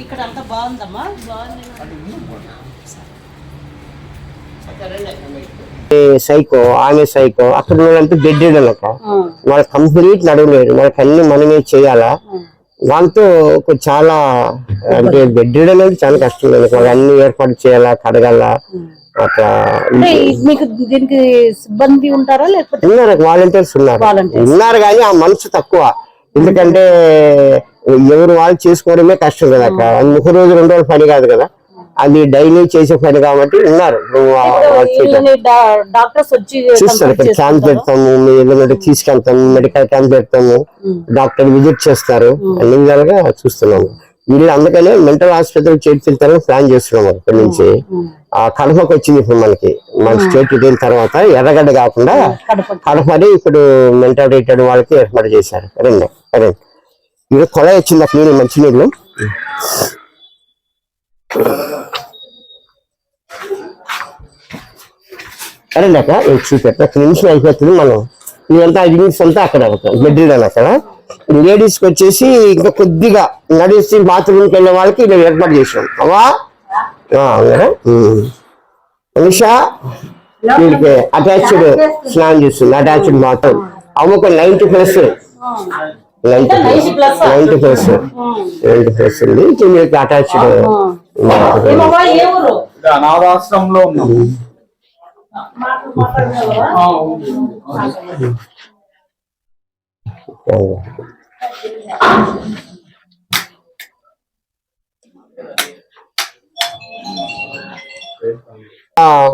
ఇక్కడ అంతా బాగుందమ్మా సైకో ఆమె సైకో అక్కడ ఉన్నదంతా బెడ్ అక్క వాళ్ళ కంప్లీట్ నడవలేరు వాళ్ళకి అన్ని మనమే చేయాలా? వాళ్ళతో ఒక చాలా అంటే బెడ్ అనేది చాలా కష్టం లేదు వాళ్ళు అన్ని ఏర్పాటు చేయాలా కడగాల? అట్లా అంటే మీకు దీనికి సిబ్బంది ఉంటారా లేకపోతే? ఉన్నారు వాలంటీర్స్ ఉన్నారు. ఉన్నారు కానీ ఆ మనసు తక్కువ. ఎందుకంటే ఎవరు వాళ్ళు చేసుకోవడమే కష్టం కదా అక్క. అది ఒక రోజు రెండు రోజులు పని కాదు కదా. అది డైలీ చేసే పని కాబట్టి ఉన్నారు. చూస్తారు ఇక్కడ క్యాంప్? పెడతాము ఏదైనా తీసుకెళ్తాము మెడికల్ క్యాంప్ పెడతాము డాక్టర్ విజిట్ చేస్తారు. అన్ని విధాలుగా చూస్తున్నాము. వీళ్ళు అందుకనే మెంటల్ ఆసుపత్రి చేర్చుతారని ప్లాన్ చేస్తున్నాము ఇక్కడి నుంచి. ఆ కడపకు వచ్చింది ఇప్పుడు మనకి. మన స్టేట్ తర్వాత ఎర్రగడ్డ కాకుండా కడప కడపని ఇప్పుడు మెంటల్ రిటైర్డ్ వాళ్ళకి ఏర్పాటు చేశారు. కరెంట్ కరెంట్ ఇది కొల వచ్చింది అక్కడ నీళ్ళు మంచినీళ్ళు అరే కరెంట్ అక్క ఇది చూపెట్ట అక్కడ నిమిషం అయిపోతుంది మనం. ఇదంతా ఐదు నిమిషం అంతా అక్కడ బెడ్ అని అక్కడ? లేడీస్కి వచ్చేసి ఇంకా కొద్దిగా నడిచి బాత్రూమ్కి వెళ్ళే వాళ్ళకి మేము ఏర్పాటు చేసాం అవా మనిషా వీళ్ళకి అటాచ్డ్ స్నానం చేస్తుంది. అటాచ్డ్ బాత్రూమ్ అమ్మకు ninety plus plus ninety plus ninety plus ఉంది వీళ్ళకి అటాచ్డ్ అనాథాశ్రమంలో ఉన్నాం.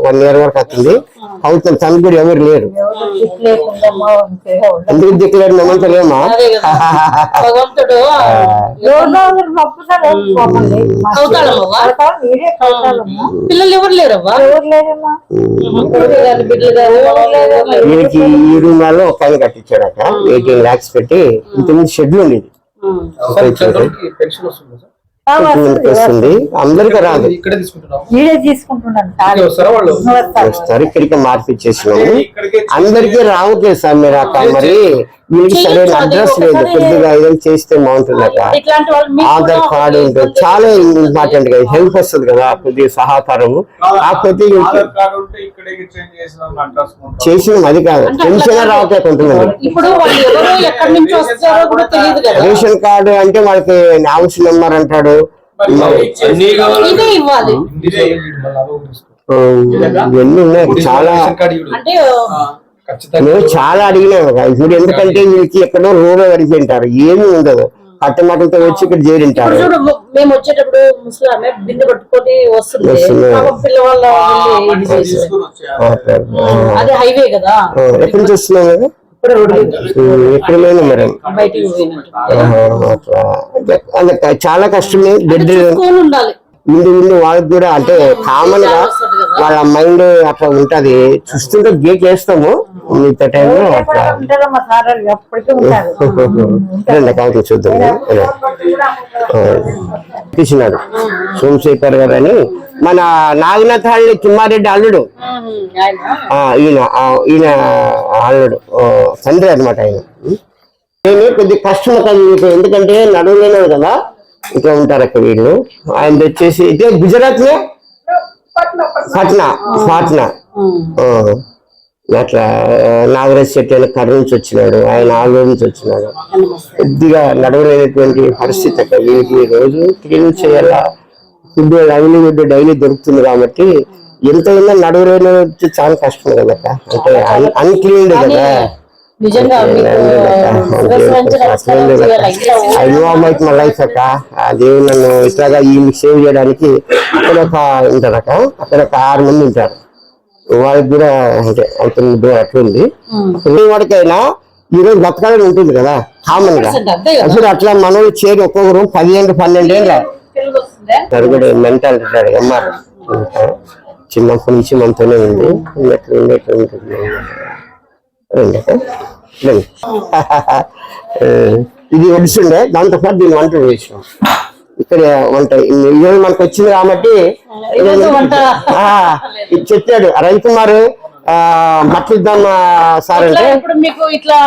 వన్ ఇయర్ వరకు అవుతుంది. అవుతుంది. తను కూడా ఎవరు లేరు. ఎందుకు దిక్కులేరు? మేమంతా లేమా? పిల్లలు ఎవరు వీరికి ఈ రూమ్లో ఒక ఆయన కట్టించాడట. ఎయిటీన్ లాక్స్ పెట్టి. ఇంతకుముందు షెడ్యూల్ ఉండేది. పెన్షన్ వస్తుంది వస్తుంది అందరికీ రాదు. వీడే తీసుకుంటున్నాను ఇక్కడికి వస్తారా మార్పిచ్చేసినాము. అందరికీ రావట్లేదు సార్ మీరు అక్క మరి వీళ్ళకి సరైన అడ్రస్ లేదు కొద్దిగా ఏదైనా చేస్తే బాగుంటుందట ఇట్లాంటి వాళ్ళు మీకు ఆధార్ కార్డు ఉంటుంది చాలా ఇంపార్టెంట్ కదా హెల్ప్ వస్తుంది కదా కొద్దిగా సహకారము. కాకపోతే చేసిన అది కాదు. పెన్షన్ రావట్లేదు కొంతమంది. ఇప్పుడు వాళ్ళు ఎవరు ఎక్కడి నుంచి వస్తారో కూడా తెలియదు కదా. రేషన్ కార్డు అంటే వాళ్ళకి హౌస్ నెంబర్ అంటాడు. ఇదే ఇవ్వాలి. ఉమ్, ఇవన్నీ ఉన్నాయి. చాలా మేము చాలా అడిగినాం కదా. ఇప్పుడు ఎందుకంటే వీళ్ళకి ఎక్కడో రోడ్ పడిపోయింటారు ఏమీ ఉండదు. కట్టమాటలతో వచ్చి ఇక్కడ చేరింటారు. మేము వచ్చేటప్పుడు ముసలామె బిందె పట్టుకొని వస్తుంది. అది హైవే కదా. ఎక్కడి నుంచి వస్తున్నాం కదా ఎక్కడ మరి? చాలా కష్టమే బెడ్ ముందు ముందు వాళ్ళకి కూడా అంటే కామన్గా వాళ్ళ మైండ్ అట్లా ఉంటది. చూస్తుంటే గేట్ వేస్తాము. మిగతా టైంలో రండి కావాలి చూద్దాం. తీసినాడు సోమశేఖర్ గారు అని మన నాగనాథ్ హళ్ళి తిమ్మారెడ్డి అల్లుడు. ఈయన ఈయన అల్లుడు. తండ్రి అనమాట ఆయన. నేను కొద్దిగా కష్టం కాదు మీకు ఎందుకంటే నడవలేను కదా. ఇట్లా ఉంటారు అక్కడ వీళ్ళు. ఆయన వచ్చేసి ఇదే గుజరాత్ పట్నా పాట్నా. అట్లా నాగరాజ్ శెట్టి అని కర్ర నుంచి వచ్చినాడు ఆయన ఆలూరు నుంచి వచ్చినాడు. కొద్దిగా నడవలేనటువంటి పరిస్థితి అక్కడ. వీళ్ళకి రోజు క్లీన్ చేయాలా? ఫుడ్ లైవ్లీహుడ్ డైలీ దొరుకుతుంది కాబట్టి ఎంతైనా నడవలేని చాలా కష్టం కదా అంటే అన్క్లీన్డ్ కదా. ఐ నో మా లైఫ్ అక్క. దేవుడు నన్ను ఇట్లాగా ఈ సేవ్ చేయడానికి అక్కడ ఒక ఉంటారక్క అక్కడ ఒక ఆరు మంది ఉంటారు. వాళ్ళకి కూడా అంటే అంత ముద్దు అట్లుంది వాడికైనా ఈ రోజు బతకాలని ఉంటుంది కదా కామన్గా. అసలు అట్లా మనోళ్ళు చేరి ఒక్కొక్కరు పదిహేను పన్నెండు ఏళ్ళ. తరుగుడు మెంటల్ ఎంఆర్ చిన్నప్పటి నుంచి మనతోనే ఉంది. ఉంటుంది. రండి. ఆ, ఇది ఒడిసిండే దాంతో పాటు దీన్ని వంట వేసాం ఇక్కడ వంట ఈరోజు మనకు వచ్చింది కాబట్టి చెప్పాడు. రవికుమార్ ఆ, సార్ అంటే. ఇప్పుడు మీకు ఇట్లా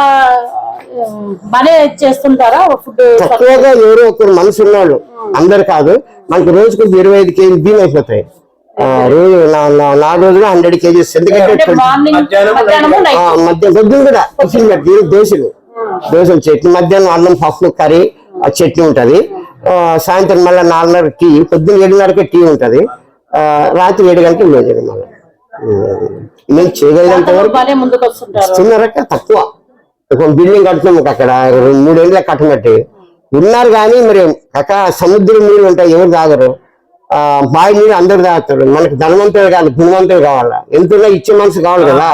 బానే చేస్తుంటారా? ఫుడ్ తక్కువగా ఎవరో ఒకరు మనసు ఉన్నవాళ్ళు. అందరు కాదు. మనకి రోజుకు ఇరవై ఐదు కేజీ బియ్యం అయిపోతాయి. ఆ, రోజు నా- నా- నాలుగు రోజులు హండ్రెడ్ కేజీస్. ఎందుకంటే మధ్యాహ్నం, మధ్యాహ్నము ఆ, నైట్ మధ్య పొద్దున కూడా టిఫిన్ పెట్టి దోశలు దోశలు చట్నీ. మధ్యాహ్నం అన్నం పప్పు కర్రీ ఆ చట్నీ ఉంటది. సాయంత్రం మళ్ళీ నాలుగున్నర టీ పొద్దున్న ఏడున్నరకే టీ ఉంటది. ఆ, రాత్రి ఏడు గంటలకు భోజనం మళ్ళీ. నేను చేయగలిగినంత వరకు చిన్నరక తక్కువ. ఒక బిల్డింగ్ కడుతున్నాం అక్కడ రెండు మూడేళ్ళ కట్టనట్టు ఉన్నారు కానీ మరి అక్క సముద్రం నీళ్ళు ఉంటాయి ఎవరు తాగరు. ఆ బావి నీళ్ళు అందరు తాగుతారు. మనకి ధనవంతులు కాదు గుణవంతులు కావాలా? ఎంతున్నా ఇచ్చే మనసు కావాలి కదా.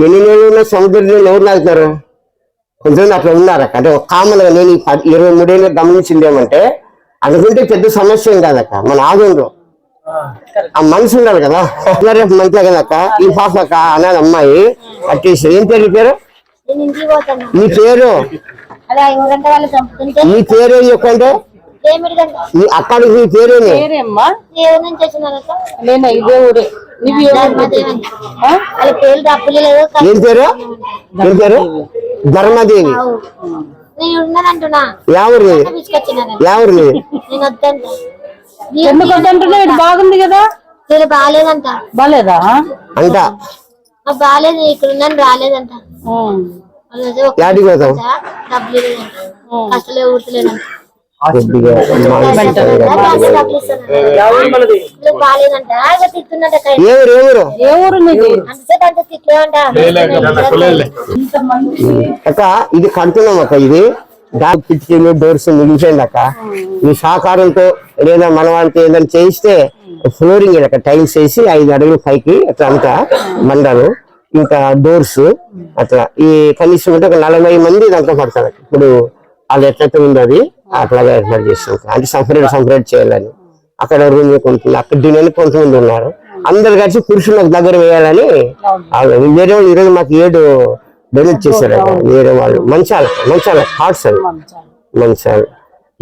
ఎన్ని నీళ్ళు ఉన్న సముద్రం నీళ్ళు ఎవరు తాగుతారు? కొంతమంది అట్లా ఉన్నారు అక్క. అంటే ఒక కామన్గా నేను ఇరవై మూడేళ్ళు గమనించింది ఏమంటే అనుకుంటే పెద్ద సమస్య ఏం కాదక్క మన ఆదంలో ఆ. మనసు ఉండాలి కదా. రేపు మంచిగా కదా అక్క? ఈ పాప అక్క అన్నది అమ్మాయి అట్టేసి ఏం పేరు పేరు? నీ పేరు? నీ పేరు ఏం చెప్పంటే అక్కడికి నీ పేరేమి నేను? ఇదే ఊరే. పేరు డబ్బులు లేదు ఏం పేరు? ఏం పేరు? ధర్మదేవి. ఎవరు ఎవరు బాగుంది కదా? నేను బాగాలేదంట బాలేదా? అంట బాగాలేదు ఇక్కడ ఉన్నాను రాలేదంట. ఉమ్. వాళ్ళు ఏదో ఒక యాడికి పోతాం డబ్బులు లేదంట కష్టలే ఊడతలేదంట కొద్దిగా వీళ్ళకి ఎవరు ఎవరు అక్క ఇది కడుతున్నాం అక్క ఇది. డాక్ కిటికీలు డోర్స్ మిగిలిపోయింది అక్క. ఈ సహకారంతో లేదా మన వాళ్ళతో ఏదైనా చేయిస్తే ఫ్లోరింగ్ అక్క టైల్స్ వేసి ఐదు అడుగులు పైకి అట్లా అంతా మండలు ఇంకా డోర్స్ అట్లా. ఈ కనీసం అంటే ఒక నలభై మంది దాంట్లో పడతారు ఇప్పుడు వాళ్ళు ఎట్లయితే ఉంది అది. అట్లాగా ఏర్పాటు చేస్తాం అంటే సపరేట్ సపరేట్ చేయాలని. అక్కడ రూమ్ కొంటుంది అక్కడ దీని కొంతమంది ఉన్నారు. అందరు కలిసి పురుషులకు దగ్గర వేయాలని వాళ్ళు వేరే వాళ్ళు ఈరోజు మాకు ఏడు డొనేట్ చేశారు వేరే వాళ్ళు. మంచాల మంచాల హార్ట్స్ అవి. మంచాలు.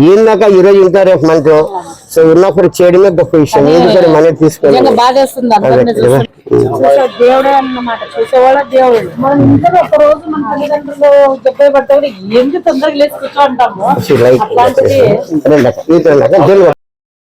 ఏందాక ఈరోజు ఇంకా రేపు మనకు సో ఉన్నప్పుడు చేయడమే గొప్ప విషయం. ఎందుకంటే మనం తీసుకొని. చూస్తే దేవుడే అన్నమాట చూసేవాళ్ళ దేవుడు. మనం ఒక రోజు మన తల్లిదండ్రులు ఎందుకు తొందరగా లేచి కూర్చో అంటాము